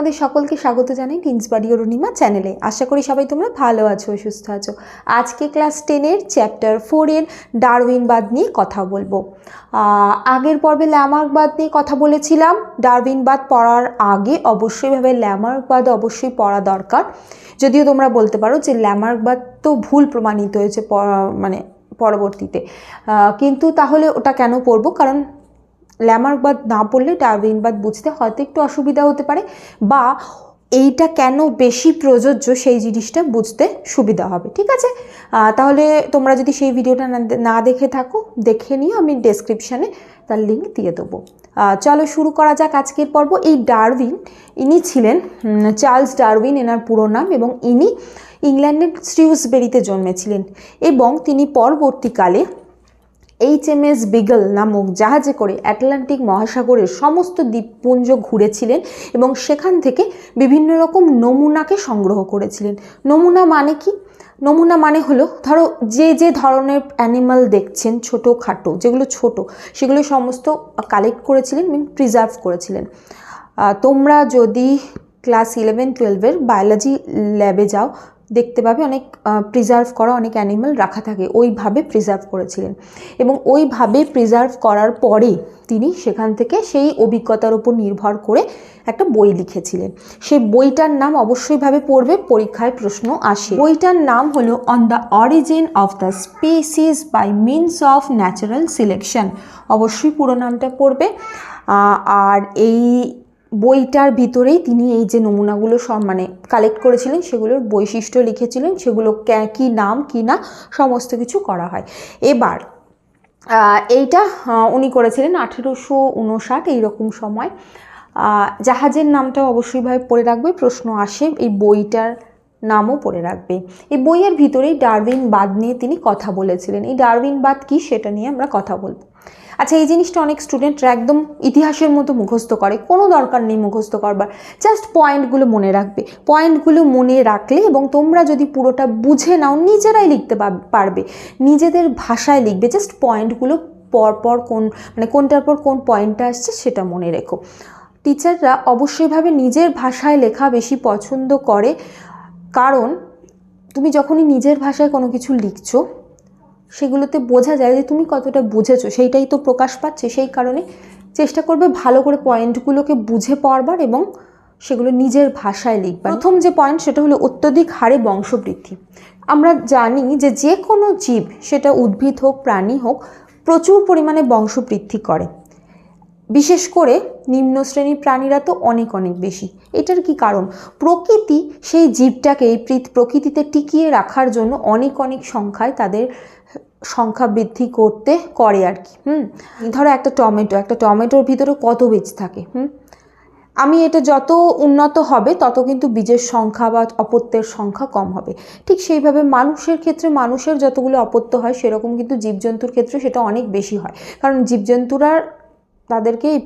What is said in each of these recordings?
তোমাদের সকলকে স্বাগত জানাই টিন্স বাড়ি অরুণিমা চ্যানেলে। আশা করি সবাই তোমরা ভালো আছো, সুস্থ আছো। আজকে ক্লাস টেনের চ্যাপ্টার ফোরের ডারউইনবাদ নিয়ে কথা বলব। আগের পর্বে ল্যামার্কবাদ নিয়ে কথা বলেছিলাম। ডারউইনবাদ পড়ার আগে অবশ্যইভাবে ল্যামার্কবাদ অবশ্যই পড়া দরকার। যদিও তোমরা বলতে পারো যে ল্যামার্কবাদ তো ভুল প্রমাণিত হয়েছে মানে পরবর্তীতে। কিন্তু তাহলে ওটা কেন পড়ব? কারণ ল্যামার্কবাদ না পড়লে ডারউইনবাদ বুঝতে হয়তো একটু অসুবিধা হতে পারে, বা এইটা কেন বেশি প্রযোজ্য সেই জিনিসটা বুঝতে সুবিধা হবে, ঠিক আছে? তাহলে তোমরা যদি সেই ভিডিওটা না দেখে থাকো, দেখে নিও, আমি ডেসক্রিপশানে তার লিঙ্ক দিয়ে দেবো। চলো শুরু করা যাক আজকের পর্ব। এই ডারউইন, ইনি ছিলেন চার্লস ডারউইন এনার পুরো নাম, এবং ইনি ইংল্যান্ডের স্ট্রিউসবেরিতে জন্মেছিলেন, এবং তিনি পরবর্তীকালে এইচ এম এস বিগল নামক জাহাজে করে অ্যাটলান্টিক মহাসাগরের সমস্ত দ্বীপপুঞ্জ ঘুরেছিলেন এবং সেখান থেকে বিভিন্ন রকম নমুনাকে সংগ্রহ করেছিলেন। নমুনা মানে কি? নমুনা মানে হলো, ধরো যে যে ধরনের অ্যানিমাল দেখছেন ছোটো খাটো যেগুলো ছোট, সেগুলো সমস্ত কালেক্ট করেছিলেন এবং প্রিজার্ভ করেছিলেন। তোমরা যদি ক্লাস ইলেভেন টুয়েলভের বায়োলজি ল্যাবে যাও দেখতে পাবে, অনেক প্রিজার্ভ করা অনেক অ্যানিমাল রাখা থাকে, ওইভাবে প্রিজার্ভ করেছিলেন। এবং ওইভাবে প্রিজার্ভ করার পরে তিনি সেখান থেকে সেই অভিজ্ঞতার উপর নির্ভর করে একটা বই লিখেছিলেন। সেই বইটার নাম অবশ্যইভাবে পড়বে, পরীক্ষায় প্রশ্ন আসে। বইটার নাম হলো on the origin of the species by means of natural selection অবশ্যই পুরো নামটা পড়বে আর এই বইটার ভিতরেই তিনি এই যে নমুনাগুলো সব মানে কালেক্ট করেছিলেন, সেগুলোর বৈশিষ্ট্য লিখেছিলেন, সেগুলো কে- নাম, কী না, সমস্ত কিছু করা হয়। এবার এইটা উনি করেছিলেন আঠেরোশো উনষাট এইরকম সময়। জাহাজের নামটা অবশ্যইভাবে পড়ে রাখবে, প্রশ্ন আসে, এই বইটার নামও পড়ে রাখবে। এই বইয়ের ভিতরেই ডারউইন বাদ নিয়ে তিনি কথা বলেছিলেন। এই ডারউইন বাদ কী সেটা নিয়ে আমরা কথা বলব। আচ্ছা এই জিনিসটা অনেক স্টুডেন্টরা একদম ইতিহাসের মতো মুখস্থ করে। কোনো দরকার নেই মুখস্থ করবার। জাস্ট পয়েন্টগুলো মনে রাখবে। পয়েন্টগুলো মনে রাখলে এবং তোমরা যদি পুরোটা বুঝে নাও, নিজেরাই লিখতে পারবে। নিজেদের ভাষায় লিখবে। জাস্ট পয়েন্টগুলো পরপর কোন মানে কোনটার পর কোন পয়েন্টটা আসছে সেটা মনে রেখো। টিচাররা অবশ্যইভাবে নিজের ভাষায় লেখা বেশি পছন্দ করে। কারণ, তুমি যখনই নিজের ভাষায় কোনো কিছু লিখছো সেগুলোতে বোঝা যায় যে তুমি কতটা বুঝেছ। সেইটাই তো প্রকাশ পাচ্ছে। সেই কারণে চেষ্টা করবে ভালো করে পয়েন্টগুলোকে বুঝে পড়বার এবং সেগুলো নিজের ভাষায় লিখবার। প্রথম যে পয়েন্ট সেটা হলো অত্যধিক হারে বংশবৃদ্ধি। আমরা জানি যে যে কোনো জীব, সেটা উদ্ভিদ হোক, প্রাণী হোক, প্রচুর পরিমাণে বংশবৃদ্ধি করে। বিশেষ করে নিম্ন শ্রেণির প্রাণীরা তো অনেক অনেক বেশি। এটার কি কারণ? প্রকৃতি সেই জীবটাকে এই প্রকৃতিতে টিকিয়ে রাখার জন্য অনেক অনেক সংখ্যায় তাদের সংখ্যা বৃদ্ধি করতে করে আর কি, হুম? ধরো একটা টমেটো, একটা টমেটোর ভিতরে কত বীজ থাকে, হুম? আমি এটা যত উন্নত হবে, তত কিন্তু বীজের সংখ্যা বা অপত্যের সংখ্যা কম হবে। ঠিক সেইভাবে মানুষের ক্ষেত্রে মানুষের যতগুলো অপত্য হয়, সেরকম কিন্তু জীবজন্তুর ক্ষেত্রে সেটা অনেক বেশি হয়। কারণ জীবজন্তুরা তাদেরকে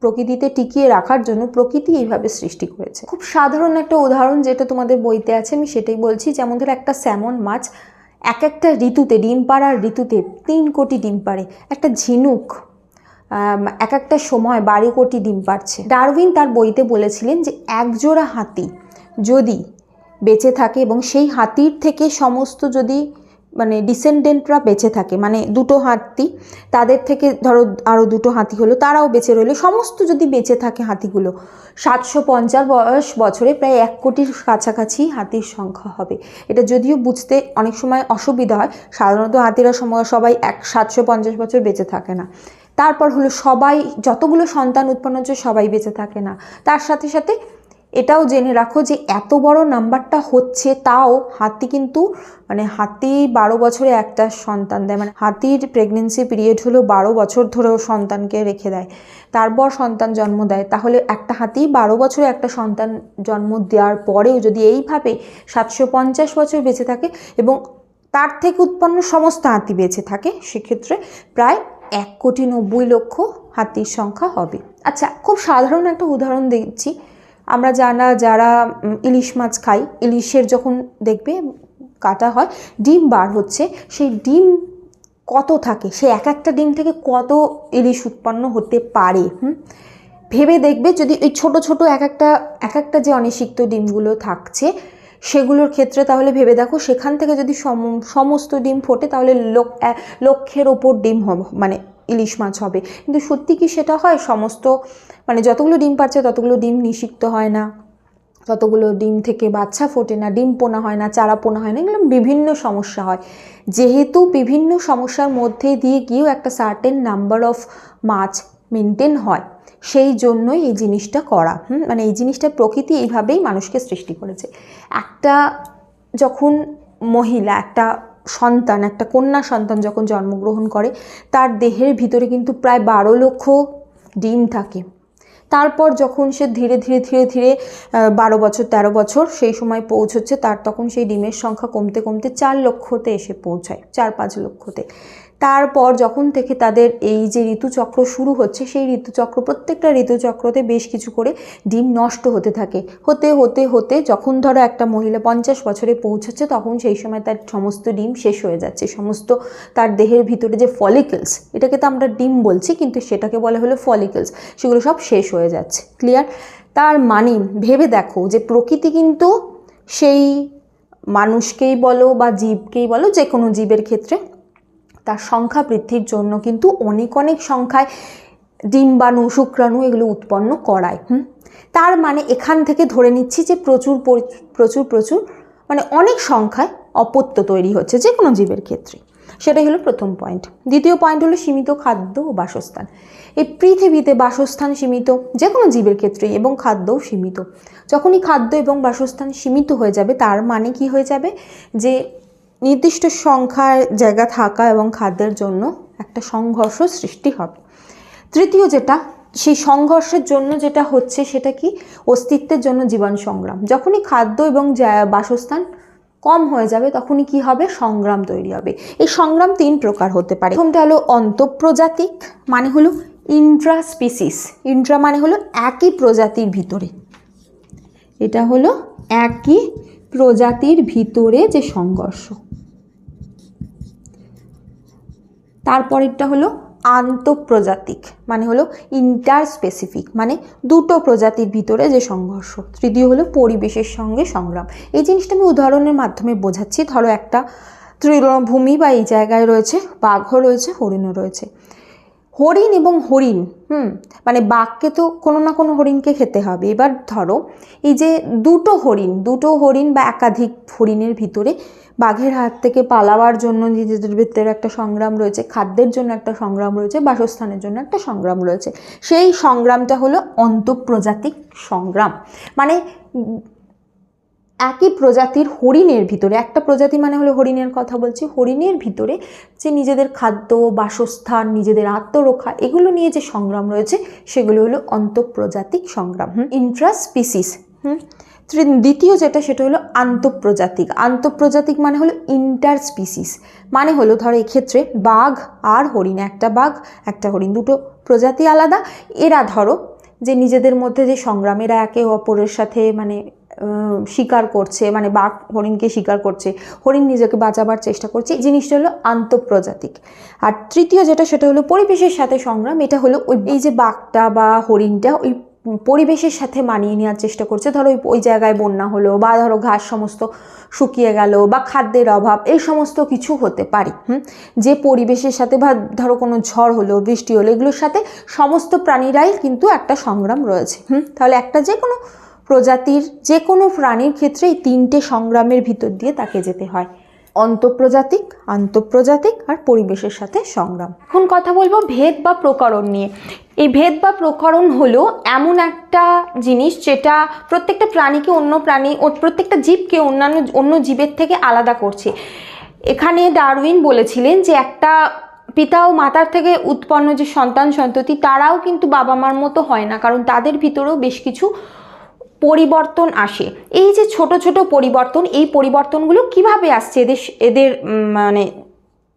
প্রকৃতিতে টিকিয়ে রাখার জন্য প্রকৃতি এইভাবে সৃষ্টি করেছে। খুব সাধারণ একটা উদাহরণ যেটা তোমাদের বইতে আছে, আমি সেটাই বলছি। যেমন ধরো একটা স্যামন মাছ এক একটা ঋতুতে, ডিম পাড়ার ঋতুতে তিন কোটি ডিম পাড়ে, একটা ঝিনুক এক একটা সময় বারো কোটি ডিম পাড়ছে। ডারউইন তার বইতে বলেছিলেন যে একজোড়া হাতি যদি বেঁচে থাকে এবং সেই হাতির থেকে সমস্ত যদি মানে ডিসেন্ডেন্টরা বেঁচে থাকে মানে দুটো হাতি, তাদের থেকে ধরো আরও দুটো হাতি হলো, তারাও বেঁচে রইল। সমস্ত যদি বেঁচে থাকে হাতিগুলো, সাতশো পঞ্চাশ বয়স বছরে প্রায় এক কোটির কাছাকাছি হাতির সংখ্যা হবে। এটা যদিও বুঝতে অনেক সময় অসুবিধা হয়, সাধারণত হাতিরা সময় সবাই এক সাতশো পঞ্চাশ বছর বেঁচে থাকে না। তারপর হলো সবাই, যতগুলো সন্তান উৎপন্ন হচ্ছে সবাই বেঁচে থাকে না। তার সাথে সাথে এটাও জেনে রাখো যে এত বড় নাম্বারটা হচ্ছে তাও হাতি কিন্তু মানে হাতি বারো বছরে একটা সন্তান দেয়। মানে হাতির প্রেগনেন্সি পিরিয়ড হলো বারো বছর ধরেও সন্তানকে রেখে দেয়। তারপর সন্তান জন্ম দেয়। তাহলে একটা হাতি বারো বছরে একটা সন্তান জন্ম দেওয়ার পরেও যদি এইভাবে সাতশো পঞ্চাশ বছর বেঁচে থাকে এবং তার থেকে উৎপন্ন সমস্ত হাতি বেঁচে থাকে, সেক্ষেত্রে প্রায় এক কোটি নব্বই লক্ষ হাতির সংখ্যা হবে। আচ্ছা খুব সাধারণ একটা উদাহরণ দিচ্ছি। আমরা জানা যারা ইলিশ মাছ খাই, ইলিশের যখন দেখবে কাটা হয়, ডিম বার হচ্ছে, সেই ডিম কত থাকে, সে এক একটা ডিম থেকে কত ইলিশ উৎপন্ন হতে পারে, হুম? ভেবে দেখবে যদি ওই ছোট ছোট এক একটা এক একটা যে অনিষিক্ত ডিমগুলো থাকছে, সেগুলোর ক্ষেত্রে তাহলে ভেবে দেখো, সেখান থেকে যদি সম- সমস্ত ডিম ফোটে, তাহলে লোক, এ- লক্ষের ওপর ডিম হবে মানে ইলিশ মাছ হবে। কিন্তু সত্যি কি সেটা হয়? সমস্ত মানে যতগুলো ডিম পাচ্ছে ততগুলো ডিম নিষিক্ত হয় না। ততগুলো ডিম থেকে বাচ্চা ফোটে না, ডিম পোনা হয় না, চারা পোনা হয় না, এগুলো বিভিন্ন সমস্যা হয়। যেহেতু বিভিন্ন সমস্যার মধ্যে দিয়ে গিয়েও একটা সার্টেন নাম্বার অফ মাছ মেনটেন হয়, সেই জন্যই এই জিনিসটা করা। হুম? মানে এই জিনিসটা প্রকৃতি এইভাবেই মানুষকে সৃষ্টি করেছে। একটা যখন মহিলা, একটা সন্তান, একটা কন্যা সন্তান যখন জন্মগ্রহণ করে, তার দেহের ভিতরে কিন্তু প্রায় বারো লক্ষ ডিম থাকে। তারপর যখন সে ধীরে ধীরে ধীরে ধীরে বারো বছর, তেরো বছর সেই সময় পৌঁছচ্ছে, তার তখন সেই ডিমের সংখ্যা কমতে কমতে চার লক্ষতে এসে পৌঁছায়, চার, পাঁচ লক্ষতে। তারপর যখন থেকে তাদের এই যে ঋতুচক্র শুরু হচ্ছে, সেই ঋতুচক্র, প্রত্যেকটা ঋতুচক্রতে বেশ কিছু করে ডিম নষ্ট হতে থাকে। হতে হতে হতে যখন ধরো একটা মহিলা পঞ্চাশ বছরে পৌঁছাচ্ছে, তখন সেই সময় তার সমস্ত ডিম শেষ হয়ে যাচ্ছে। সমস্ত তার দেহের ভিতরে যে ফলিকলস এটাকে তো আমরা ডিম বলছি, কিন্তু সেটাকে বলা হলো ফলিকলস সেগুলো সব শেষ হয়ে যাচ্ছে। ক্লিয়ার তার মানে ভেবে দেখো যে প্রকৃতি কিন্তু সেই মানুষকেই বলো বা জীবকেই বলো যে কোনো জীবের ক্ষেত্রে তার সংখ্যা বৃদ্ধির জন্য কিন্তু অনেক অনেক সংখ্যায় ডিম্বাণু শুক্রাণু এগুলো উৎপন্ন করায়, হুম? তার মানে এখান থেকে ধরে নিচ্ছি যে প্রচুর পরি- প্রচুর প্রচুর মানে অনেক সংখ্যায় অপত্য তৈরি হচ্ছে যে কোনো জীবের ক্ষেত্রে। সেটাই হলো প্রথম পয়েন্ট দ্বিতীয় পয়েন্ট হলো সীমিত খাদ্য ও বাসস্থান। এই পৃথিবীতে বাসস্থান সীমিত যে কোনো জীবের ক্ষেত্রেই এবং খাদ্যও সীমিত। যখনই খাদ্য এবং বাসস্থান সীমিত হয়ে যাবে, তার মানে কি হয়ে যাবে? যে নির্দিষ্ট সংখ্যার জায়গা থাকা এবং খাদ্যের জন্য একটা সংঘর্ষ সৃষ্টি হবে। তৃতীয় যেটা, সেই সংঘর্ষের জন্য যেটা হচ্ছে সেটা কি? অস্তিত্বের জন্য জীবন সংগ্রাম। যখনই খাদ্য এবং বাসস্থান কম হয়ে যাবে তখনই কি হবে? সংগ্রাম তৈরি হবে। এই সংগ্রাম তিন প্রকার হতে পারে। প্রথমটা হলো অন্তঃপ্রজাতিক মানে হলো ইন্ট্রা স্পিসিস ইন্ট্রা মানে হলো একই প্রজাতির ভিতরে। এটা হলো একই প্রজাতির ভিতরে যে সংঘর্ষ। তারপরেরটা হলো আন্তঃপ্রজাতিক মানে হলো ইন্টার স্পেসিফিক মানে দুটো প্রজাতির ভিতরে যে সংঘর্ষ। তৃতীয় হলো পরিবেশের সঙ্গে সংগ্রাম। এই জিনিসটা আমি উদাহরণের মাধ্যমে বোঝাচ্ছি। ধরো একটা তৃণভূমি বা এই জায়গায় রয়েছে, বাঘও রয়েছে, হরিণও রয়েছে। হরিণ এবং হরিণ, হুম মানে বাঘকে তো কোনো না কোনো হরিণকে খেতে হবে। এবার ধরো, এই যে দুটো হরিণ দুটো হরিণ বা একাধিক হরিণের ভিতরে বাঘের হাত থেকে পালাবার জন্য নিজেদের ভিতরে একটা সংগ্রাম রয়েছে, খাদ্যের জন্য একটা সংগ্রাম রয়েছে, বাসস্থানের জন্য একটা সংগ্রাম রয়েছে। সেই সংগ্রামটা হলো অন্তঃপ্রজাতিক সংগ্রাম। মানে একই প্রজাতির হরিণের ভিতরে, একটা প্রজাতি মানে হলো হরিণের কথা বলছি, হরিণের ভিতরে যে নিজেদের খাদ্য, বাসস্থান, নিজেদের আত্মরক্ষা, এগুলো নিয়ে যে সংগ্রাম রয়েছে, সেগুলো হলো অন্তঃপ্রজাতিক সংগ্রাম। ইন্ট্রাস্পিসিস হুম? দ্বিতীয় যেটা, সেটা হলো আন্তঃপ্রজাতিক। আন্তঃপ্রজাতিক মানে হলো ইন্টার স্পিসিস মানে হলো, ধরো এক্ষেত্রে বাঘ আর হরিণ, একটা বাঘ, একটা হরিণ, দুটো প্রজাতি আলাদা। এরা ধরো যে নিজেদের মধ্যে যে সংগ্রাম, এরা একে অপরের সাথে মানে শিকার করছে মানে বাঘ হরিণকে শিকার করছে, হরিণ নিজেকে বাঁচাবার চেষ্টা করছে। এই জিনিসটা হলো আন্তঃপ্রজাতিক। আর তৃতীয় যেটা, সেটা হলো পরিবেশের সাথে সংগ্রাম। এটা হলো ওই, এই যে বাঘটা বা হরিণটা ওই পরিবেশের সাথে মানিয়ে নেওয়ার চেষ্টা করছে। ধরো ওই জায়গায় বন্যা হলো বা ধরো ঘাস সমস্ত শুকিয়ে গেল বা খাদ্যের অভাব, এই সমস্ত কিছু হতে পারে। হুম? যে পরিবেশের সাথে বা ধরো কোনো ঝড় হলো, বৃষ্টি হলো, এগুলোর সাথে সমস্ত প্রাণীরাই কিন্তু একটা সংগ্রাম রয়েছে। হুম? তাহলে একটা যে কোনো প্রজাতির যে কোনো প্রাণীর ক্ষেত্রে এই তিনটে সংগ্রামের ভিতর দিয়ে তাকে যেতে হয়। অন্তঃপ্রজাতিক, আন্তঃপ্রজাতিক আর পরিবেশের সাথে সংগ্রাম। এখন কথা বলব ভেদ বা প্রকরণ নিয়ে। এই ভেদ বা প্রকরণ হলো এমন একটা জিনিস যেটা প্রত্যেকটা প্রাণীকে অন্য প্রাণী ও প্রত্যেকটা জীবকে অন্যান্য, অন্য জীবের থেকে আলাদা করছে। এখানে ডারউইন বলেছিলেন যে একটা পিতা ও মাতার থেকে উৎপন্ন যে সন্তান, সন্ততি, তারাও কিন্তু বাবা মার মতো হয় না, কারণ তাদের ভিতরেও বেশ কিছু পরিবর্তন আসে। এই যে ছোট ছোট পরিবর্তন, এই পরিবর্তনগুলো কীভাবে আসছে এদের এদের মানে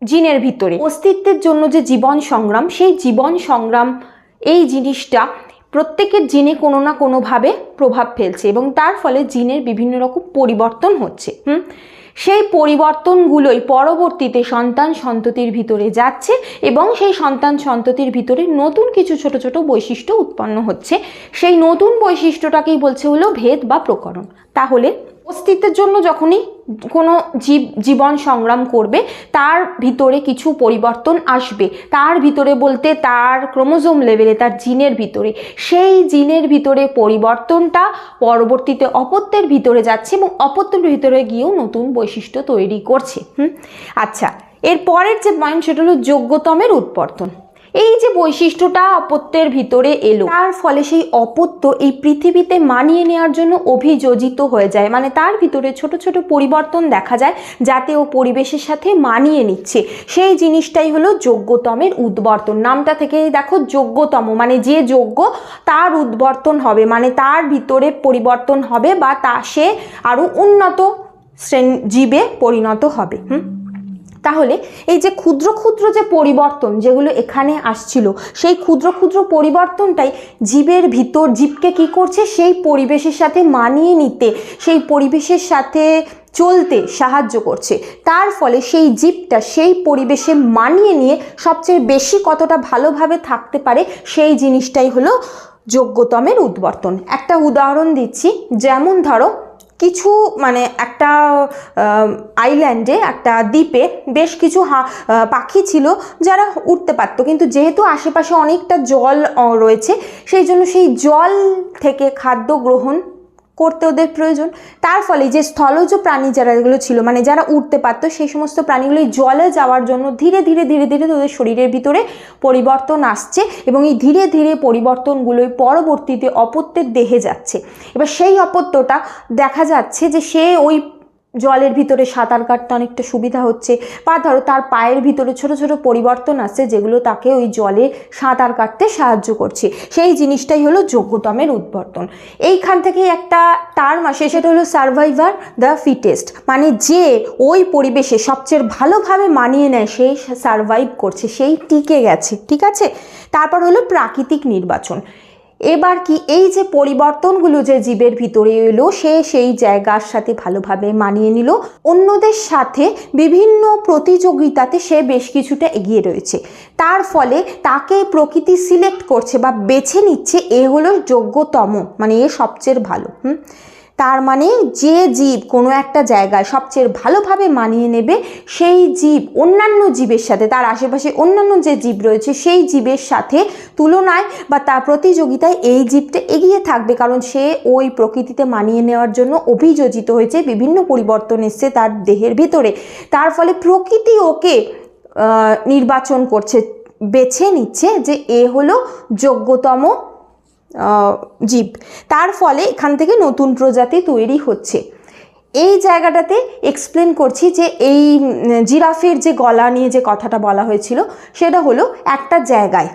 জিনের ভিতরে? অস্তিত্বের জন্য যে জীবন সংগ্রাম, সেই জীবন সংগ্রাম, এই জিনিসটা প্রত্যেকের জিনে কোনো না কোনোভাবে প্রভাব ফেলছে এবং তার ফলে জিনের বিভিন্ন রকম পরিবর্তন হচ্ছে, হুম? সেই পরিবর্তনগুলোই পরবর্তীতে সন্তান সন্ততির ভিতরে যাচ্ছে এবং সেই সন্তান সন্ততির ভিতরে নতুন কিছু ছোট ছোট বৈশিষ্ট্য উৎপন্ন হচ্ছে। সেই নতুন বৈশিষ্ট্যটাকেই বলছে হলো ভেদ বা প্রকরণ। তাহলে অস্তিত্বের জন্য যখনই কোনো জীব, জীবন সংগ্রাম করবে, তার ভিতরে কিছু পরিবর্তন আসবে। তার ভিতরে বলতে তার ক্রোমোজোম লেভেলে, তার জিনের ভিতরে। সেই জিনের ভিতরে পরিবর্তনটা পরবর্তীতে অপত্যের ভিতরে যাচ্ছে এবং অপত্যের ভিতরে গিয়েও নতুন বৈশিষ্ট্য তৈরি করছে। হুম? আচ্ছা এর পরের যে পয়েন্ট সেটা হলো যোগ্যতমের উৎপর্তন। এই যে বৈশিষ্ট্যটা অপত্যের ভিতরে এলো, তার ফলে সেই অপত্য এই পৃথিবীতে মানিয়ে নেওয়ার জন্য অভিযোজিত হয়ে যায়। মানে তার ভিতরে ছোট ছোট পরিবর্তন দেখা যায়, যাতে ও পরিবেশের সাথে মানিয়ে নিচ্ছে। সেই জিনিসটাই হলো যোগ্যতমের উদ্বর্তন। নামটা থেকে দেখো যোগ্যতম মানে যে যোগ্য তার উদ্বর্তন হবে মানে তার ভিতরে পরিবর্তন হবে বা তা সে আরও উন্নত শ্রেণি জীবে পরিণত হবে। হুম? তাহলে এই যে ক্ষুদ্র ক্ষুদ্র যে পরিবর্তন যেগুলো এখানে আসছিল, সেই ক্ষুদ্র ক্ষুদ্র পরিবর্তনটাই জীবের ভিতর, জীবকে কি করছে? সেই পরিবেশের সাথে মানিয়ে নিতে, সেই পরিবেশের সাথে চলতে সাহায্য করছে। তার ফলে সেই জীবটা, সেই পরিবেশে মানিয়ে নিয়ে সবচেয়ে বেশি কতটা ভালোভাবে থাকতে পারে, সেই জিনিসটাই হলো যোগ্যতমের উদ্বর্তন। একটা উদাহরণ দিচ্ছি, যেমন ধরো কিছু মানে একটা আইল্যান্ডে একটা দ্বীপে বেশ কিছু পাখি ছিল যারা উঠতে পারতো। কিন্তু যেহেতু আশেপাশে অনেকটা জল রয়েছে, সেই জন্য সেই জল থেকে খাদ্য গ্রহণ করতে ওদের প্রয়োজন। তার ফলে যে স্থলজ প্রাণী যারা এগুলো ছিল মানে যারা উঠতে পারত, সেই সমস্ত প্রাণীগুলি জলে যাওয়ার জন্য ধীরে ধীরে ধীরে ধীরে ওদের শরীরের ভিতরে পরিবর্তন আসছে এবং এই ধীরে ধীরে পরিবর্তনগুলোই পরবর্তীতে অপত্যের দেহে যাচ্ছে। এবার সেই অপত্যটা দেখা যাচ্ছে যে সে ওই জলের ভিতরে সাঁতার কাটতে অনেকটা সুবিধা হচ্ছে। বা ধরো তার পায়ের ভিতরে ছোট ছোট পরিবর্তন আসছে যেগুলো তাকে ওই জলে সাঁতার কাটতে সাহায্য করছে। সেই জিনিসটাই হলো যোগ্যতমের উদ্বর্তন। এইখান থেকে একটা টার্ম আসে সেটা হলো সার্ভাইভার দ্য ফিটেস্ট মানে যে ওই পরিবেশে সবচেয়ে ভালোভাবে মানিয়ে নেয় সেই সার্ভাইভ করছে, সেই টিকে গেছে, ঠিক আছে? তারপর হলো প্রাকৃতিক নির্বাচন। এবার কি এই যে পরিবর্তনগুলো যে জীবের ভিতরে এলো, সে সেই জায়গার সাথে ভালোভাবে মানিয়ে নিল। অন্যদের সাথে বিভিন্ন প্রতিযোগিতাতে সে বেশ কিছুটা এগিয়ে রয়েছে। তার ফলে তাকে প্রকৃতি সিলেক্ট করছে বা বেছে নিচ্ছে এ হলো যোগ্যতম মানে এ সবচেয়ে ভালো, হুম? তার মানে যে জীব কোনো একটা জায়গায় সবচেয়ে ভালোভাবে মানিয়ে নেবে, সেই জীব অন্যান্য জীবের সাথে, তার আশেপাশে অন্যান্য যে জীব রয়েছে, সেই জীবের সাথে তুলনায় বা তার প্রতিযোগিতায় এই জীবটা এগিয়ে থাকবে। কারণ সে ওই প্রকৃতিতে মানিয়ে নেওয়ার জন্য অভিযোজিত হয়েছে, বিভিন্ন পরিবর্তন এসছে তার দেহের ভিতরে। তার ফলে প্রকৃতি ওকে নির্বাচন করছে, বেছে নিচ্ছে যে এ হলো যোগ্যতম জীব। তার ফলে এখান থেকে নতুন প্রজাতি তৈরি হচ্ছে। এই জায়গাটাতে এক্সপ্লেন করছি যে এই জিরাফের যে গলা নিয়ে যে কথাটা বলা হয়েছিল, সেটা হলো একটা জায়গায়।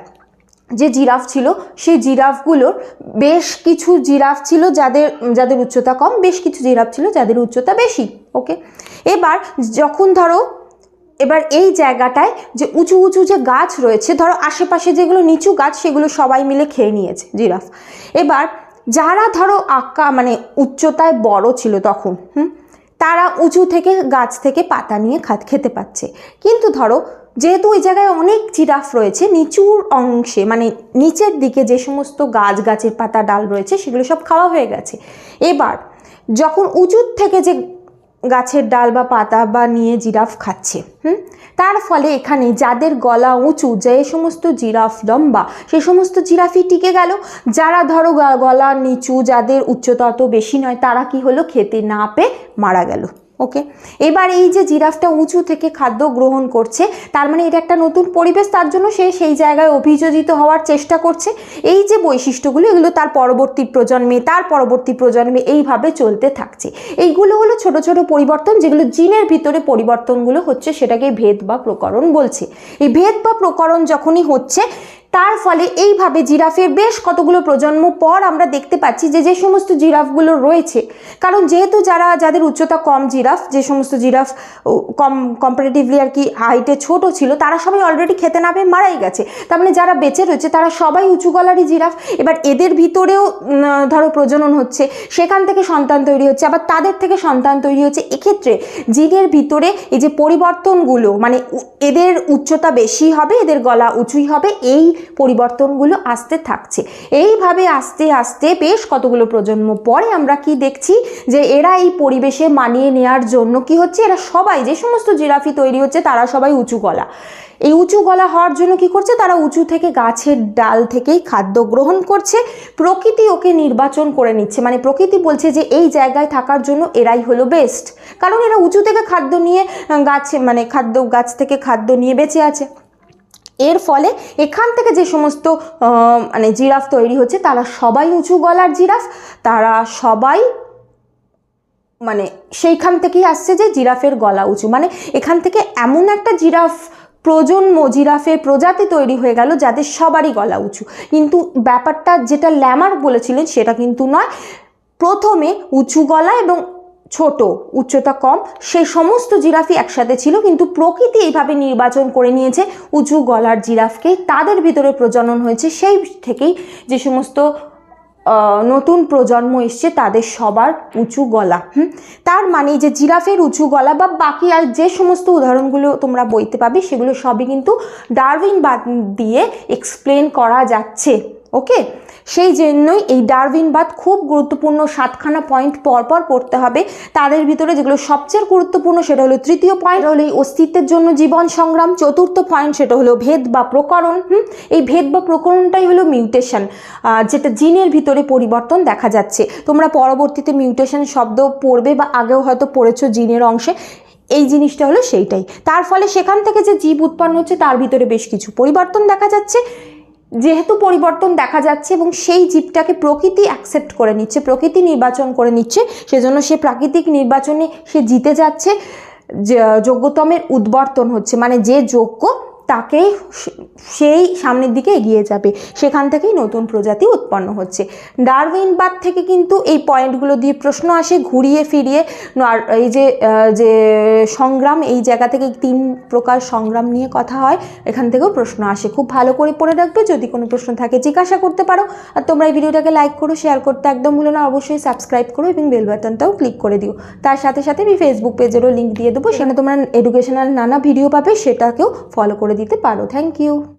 যে জিরাফ ছিল, সেই জিরাফগুলোর বেশ কিছু জিরাফ ছিল যাদের যাদের উচ্চতা কম, বেশ কিছু জিরাফ ছিল যাদের উচ্চতা বেশি ওকে এবার যখন ধরো এবার এই জায়গাটায় যে উঁচু উঁচু যে গাছ রয়েছে, ধরো আশেপাশে যেগুলো নিচু গাছ, সেগুলো সবাই মিলে খেয়ে নিয়েছে জিরাফ। এবার যারা ধরো আঁকা মানে উচ্চতায় বড় ছিল তখন, হুম, তারা উঁচু থেকে গাছ থেকে পাতা নিয়ে খাত খেতে পাচ্ছে। কিন্তু ধরো যেহেতু ওই জায়গায় অনেক জিরাফ রয়েছে, নিচুর অংশে মানে নিচের দিকে যে সমস্ত গাছ, গাছের পাতা, ডাল রয়েছে, সেগুলো সব খাওয়া হয়ে গেছে। এবার যখন উঁচুর থেকে যে গাছের ডাল বা পাতা বা নিয়ে জিরাফ খাচ্ছে, হুম? তার ফলে এখানে যাদের গলা উঁচু, যে সমস্ত জিরাফ লম্বা, সে সমস্ত জিরাফই টিকে গেল। যারা ধরো গলা নিচু, যাদের উচ্চতা অত বেশি নয়, তারা কি হলো? খেতে না পেয়ে মারা গেল। ওকে এবার এই যে জিরাফটা উঁচু থেকে খাদ্য গ্রহণ করছে, তার মানে এটা একটা নতুন পরিবেশ, তার জন্য সে সেই জায়গায় অভিযোজিত হওয়ার চেষ্টা করছে। এই যে বৈশিষ্ট্যগুলো, এগুলো তার পরবর্তী প্রজন্মে, তার পরবর্তী প্রজন্মে এইভাবে চলতে থাকছে। এইগুলো হলো ছোট ছোট পরিবর্তন, যেগুলো জিনের ভিতরে পরিবর্তনগুলো হচ্ছে সেটাকে ভেদ বা প্রকরণ বলছে। এই ভেদ বা প্রকরণ যখনই হচ্ছে তার ফলে এইভাবে জিরাফের বেশ কতগুলো প্রজন্ম পর আমরা দেখতে পাচ্ছি যে যে সমস্ত জিরাফগুলো রয়েছে। কারণ যেহেতু যারা, যাদের উচ্চতা কম জিরাফ, যে সমস্ত জিরাফ কম কম্পারেটিভলি আর কি হাইটে ছোট ছিল, তারা সবাই অলরেডি খেতে না পেয়ে মারাই গেছে। তার মানে যারা বেঁচে রয়েছে, তারা সবাই উঁচু গলারই জিরাফ। এবার এদের ভিতরেও ধরো প্রজনন হচ্ছে, সেখান থেকে সন্তান তৈরি হচ্ছে, আবার তাদের থেকে সন্তান তৈরি হচ্ছে। এক্ষেত্রে জিনের ভিতরে এই যে পরিবর্তনগুলো মানে এদের উচ্চতা বেশি হবে, এদের গলা উঁচুই হবে, এই পরিবর্তনগুলো আসতে থাকছে। এইভাবে আস্তে আস্তে বেশ কতগুলো প্রজন্ম পরে আমরা কি দেখছি যে এরা এই পরিবেশে মানিয়ে নেওয়ার জন্য কি হচ্ছে? এরা সবাই যে সমস্ত জিরাফি তৈরি হচ্ছে তারা সবাই উঁচু গলা। এই উঁচু গলা হওয়ার জন্য কি করছে? তারা উঁচু থেকে গাছের ডাল থেকেই খাদ্য গ্রহণ করছে। প্রকৃতি ওকে নির্বাচন করে নিচ্ছে। মানে প্রকৃতি বলছে যে এই জায়গায় থাকার জন্য এরাই হলো বেস্ট কারণ এরা উঁচু থেকে খাদ্য নিয়ে গাছে মানে খাদ্য, গাছ থেকে খাদ্য নিয়ে বেঁচে আছে। এর ফলে এখান থেকে যে সমস্ত মানে জিরাফ তৈরি হচ্ছে, তারা সবাই উঁচু গলার জিরাফ, তারা সবাই মানে সেইখান থেকেই আসছে যে জিরাফের গলা উঁচু। মানে এখান থেকে এমন একটা জিরাফ, প্রজন্ম জিরাফের প্রজাতি তৈরি হয়ে গেল যাদের সবারই গলা উঁচু। কিন্তু ব্যাপারটা যেটা ল্যামার বলেছিলেন সেটা কিন্তু নয়। প্রথমে উঁচু গলা এবং ছোট, উচ্চতা কম, সেই সমস্ত জিরাফই একসাথে ছিল, কিন্তু প্রকৃতি এইভাবে নির্বাচন করে নিয়েছে, উঁচু গলার জিরাফকে তাদের ভিতরে প্রজনন হয়েছে, সেই থেকেই যে সমস্ত নতুন প্রজন্ম এসছে, তাদের সবার উঁচু গলা, হুম? তার মানে যে জিরাফের উঁচু গলা বা বাকি আর যে সমস্ত উদাহরণগুলো তোমরা বইতে পাবে, সেগুলো সবই কিন্তু ডারউইন বাদ দিয়ে এক্সপ্লেন করা যাচ্ছে। ওকে সেই জন্যই এই ডারউইনবাদ খুব গুরুত্বপূর্ণ সাতখানা পয়েন্ট পরপর পড়তে হবে। তাদের ভিতরে যেগুলো সবচেয়ে গুরুত্বপূর্ণ সেটা হলো তৃতীয় পয়েন্ট হলো এই অস্তিত্বের জন্য জীবন সংগ্রাম। চতুর্থ পয়েন্ট সেটা হলো ভেদ বা প্রকরণ। হুম? এই ভেদ বা প্রকরণটাই হলো মিউটেশন যেটা জিনের ভিতরে পরিবর্তন দেখা যাচ্ছে। তোমরা পরবর্তীতে মিউটেশন শব্দ পড়বে বা আগেও হয়তো পড়েছো জিনের অংশে। এই জিনিসটা হলো সেইটাই। তার ফলে সেখান থেকে যে জীব উৎপন্ন হচ্ছে, তার ভিতরে বেশ কিছু পরিবর্তন দেখা যাচ্ছে। যেহেতু পরিবর্তন দেখা যাচ্ছে এবং সেই জীবটাকে প্রকৃতি অ্যাকসেপ্ট করে নিচ্ছে, প্রকৃতি নির্বাচন করে নিচ্ছে, সেজন্য সে প্রাকৃতিক নির্বাচনে সে জিতে যাচ্ছে যোগ্যতমের উদ্বর্তন হচ্ছে। মানে যে যোগ্য তাকেই সে- সেই সামনের দিকে এগিয়ে যাবে। সেখান থেকেই নতুন প্রজাতি উৎপন্ন হচ্ছে। ডারউইন ডারউইনবাদ থেকে কিন্তু এই পয়েন্টগুলো দিয়ে প্রশ্ন আসে ঘুরিয়ে ফিরিয়ে। এই যে যে সংগ্রাম, এই জায়গা থেকে তিন প্রকার সংগ্রাম নিয়ে কথা হয়, এখান থেকেও প্রশ্ন আসে। খুব ভালো করে পড়ে রাখবে, যদি কোনো প্রশ্ন থাকে জিজ্ঞাসা করতে পারো। আর তোমরা এই ভিডিওটাকে লাইক করো শেয়ার করতে একদম ভুলো না, অবশ্যই সাবস্ক্রাইব করো এবং বেল বাটনটাও ক্লিক করে দিও। তার সাথে সাথে আমি ফেসবুক পেজেরও লিঙ্ক দিয়ে দেবো, সেখানে তোমরা এডুকেশনাল নানা ভিডিও পাবে, সেটাকেও ফলো করে দিতে পারো থ্যাংক ইউ